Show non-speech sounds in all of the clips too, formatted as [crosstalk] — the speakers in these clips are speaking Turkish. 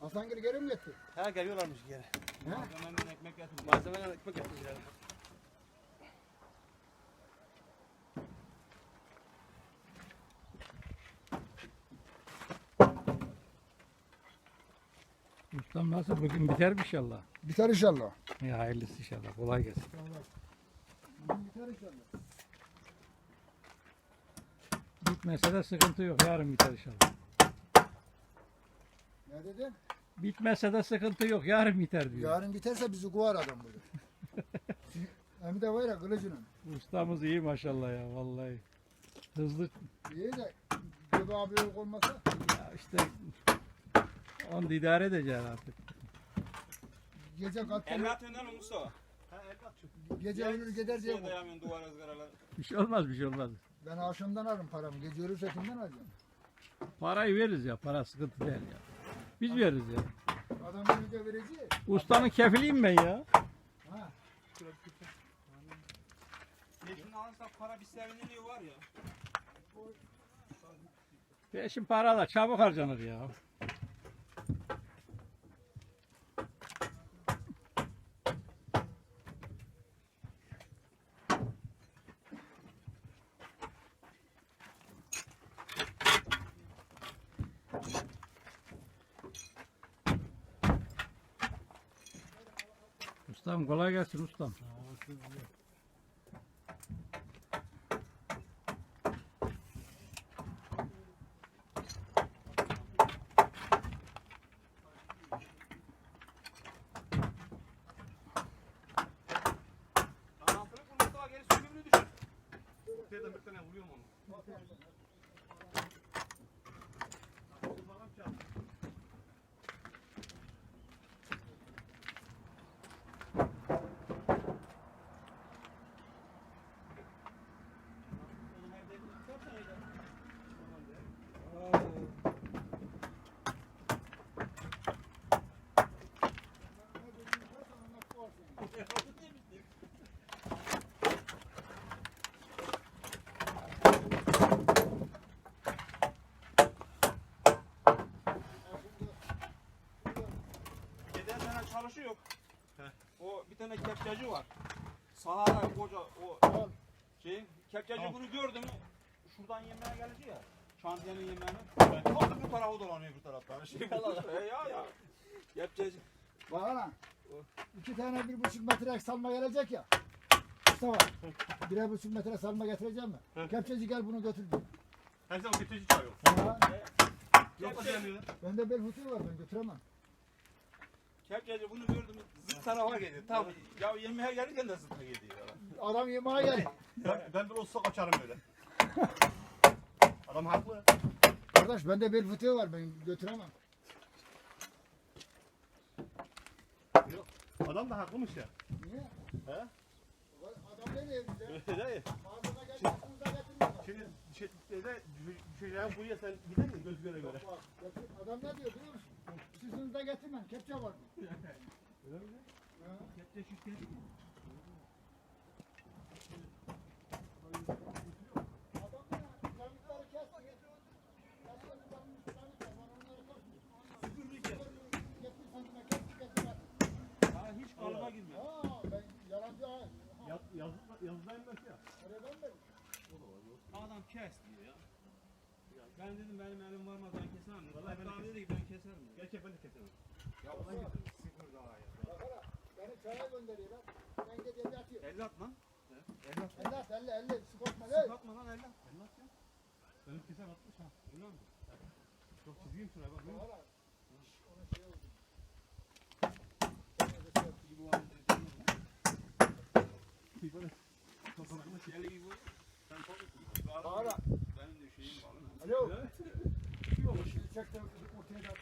Hasan Gül geri mi gitti? Ha geliyorlarmış geri. He? Malzemeden ekmek getir. Malzemeden ekmek getirdiler. Ustam nasıl bugün biter mi inşallah? Biter inşallah. Ya hayırlısı inşallah. Kolay gelsin. Biter inşallah. Bitmese de sıkıntı yok. Yarın biter inşallah. Ne dedin? Bitmese de sıkıntı yok. Yarın biter diyor. Yarın biterse bizi kovar adam burada. [laughs] Hem de var ya kılıcının. Ustamız iyi maşallah ya vallahi. Hızlı İyi de göbe abi yok olmasa ya işte onu da idare edeceksin artık. gece kalktım, Elle atıyorsun lan Mustafa. Ha atıyor. gece ölür gider diye kork- duvar ızgaralar. Bir şey olmaz bir şey olmaz. Ben akşamdan alırım paramı. Gece ölürse kimden alacağım? Parayı veririz ya. Para sıkıntı değil ya. Biz veririz ya. Adam önce verecek. Ustanın kefiliyim ben ya. Ha. Peşini alırsak para bir seviniliyor var ya. Peşin para da çabuk harcanır ya. Ustam kolay gelsin ustam. Lan altına kur Mustafa geri sürgümünü düşür. Ortadan bir tane vuruyorum onu. Geçen sene çalışıyor. O kepçacı var. Sahada koca o şey kepçacı bunu gördü mü şuradan yemeğe gelecek ya. Şantiyenin yemeğine. Kaldı bu tarafa dolanıyor bu taraftan. Şey bu. e ya ya. Kepçacı. Bak lan. İki tane bir buçuk metre salma gelecek ya. Mustafa. Birer buçuk metre salma getireceğim mi? Kepçeci gel bunu götür diyor. Her zaman getirici çağırıyor. Ha, Yok diyemiyorlar. bende bel fıtığı var ben götüremem. Kepçacı bunu gördü mü tarafa geliyor. Tam ya yemeğe gelirken de zıta gidiyor. Adam yemeğe gel. Ben, ben bir olsa kaçarım öyle. Adam haklı. Kardeş bende bel fıtığı var ben götüremem. Adam da haklıymış ya. Niye? He? Adam ne diyor bize? Öyle Ağzına geldi aklınıza getirmiyor. Şimdi şey, şeyde, şeyden buraya sen gider mi göz göre göre? Bak, Adam ne diyor biliyor musun? Sizin de getirmem kepçe var. [laughs] Öyle mi? Ha. Kesti, kesti, kesti. Ha hiç kalıba girmiyor. Ha, ben yalancı ha. Yaz, yaz, yazıdayım ben ya. Nereden beri? Adam kes diyor ya. Ben dedim benim elim varmadan kesemem. Vallahi ben keserim. Gerçek ben de keserim. Ya ulan getir. Sıfır daha ya. Bak hala, beni çaya gönderiyorlar. Ben gece yatıyorum. Elle at lan. Elle at. Elle at, elle, elle. Sıkotma, le. Sıkatma lan elle at. Elle at ya. Benim keser atmış ha. Öyle mi? Çok çizgiyim şuraya bak. Bak hala. Onun şey oldu. Bağıra. Benim de şeyim var. lan. Alo. Yok, şimdi çek de ortaya da.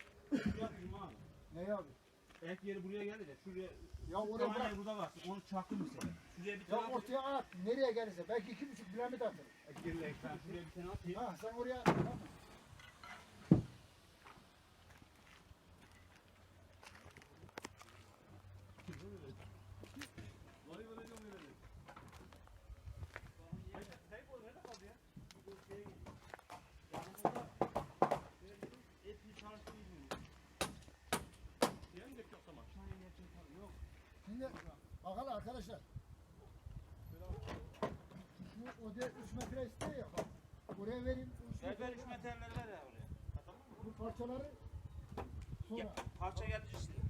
Ne abi? Et yeri buraya geldi de şuraya Ya bir oraya bırak. burada var. Onu çaktım mesela. Şuraya bir Ya tane ortaya at. Nereye gelirse. Belki iki buçuk piramit atarım. Geriye ben şuraya bir tane atayım. Ha sen oraya tamam mı? Şimdi bakalım arkadaşlar. Şu o de 3 metre istiyor ya bak. Oraya vereyim. üç Ver ver metre- 3 metreleri ver ya oraya. Tamam mı? Bu parçaları sonra. Gel, parça getirsin. Abi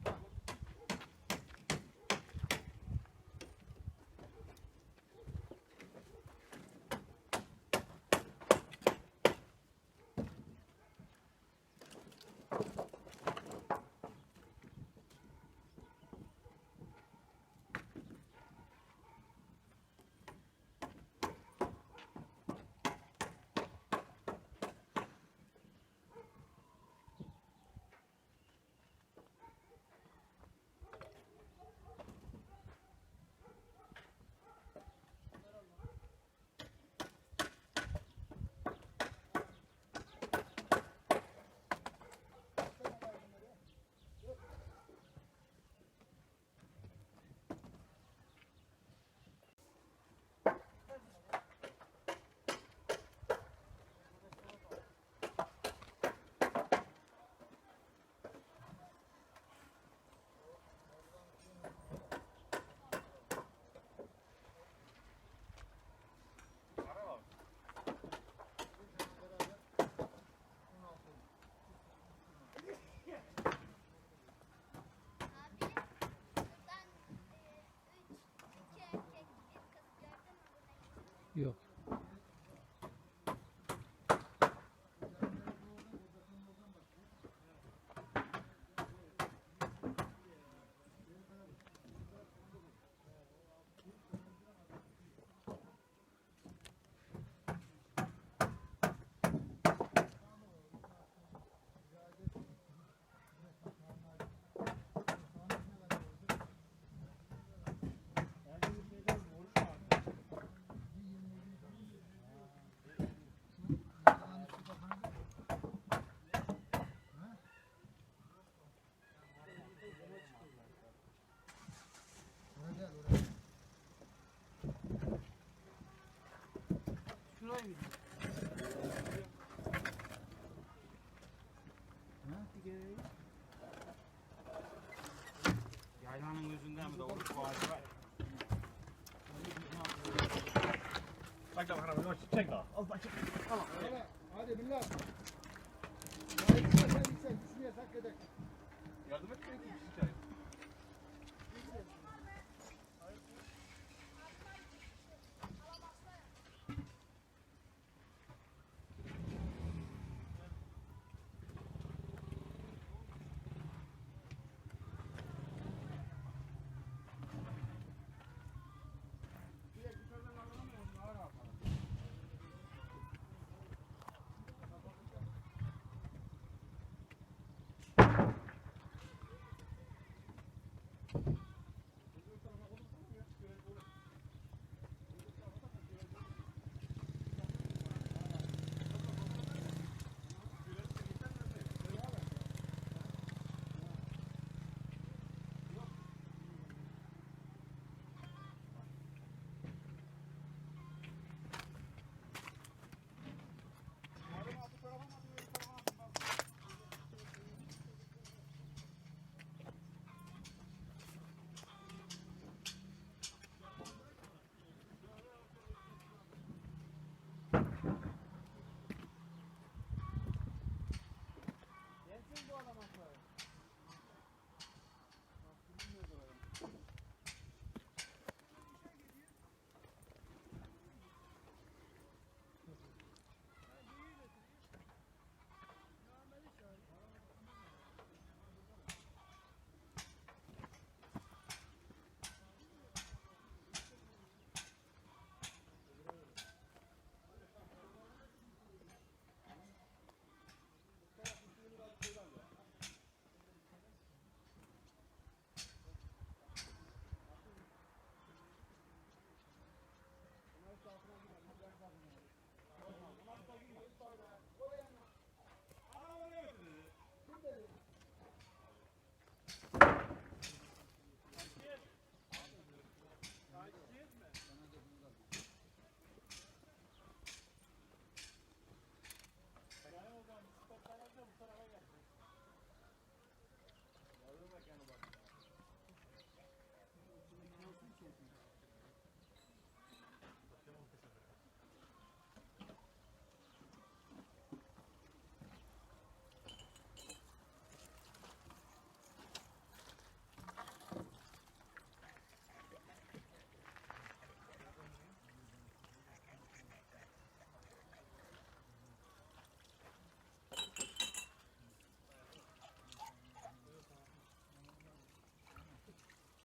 Yok. Yaylanın yüzünden mi de oruç bağırdı var. Bak da bakalım. Yavaş çek daha. Az daha çek. Hadi, hadi billah. Yardım et. belki bir şey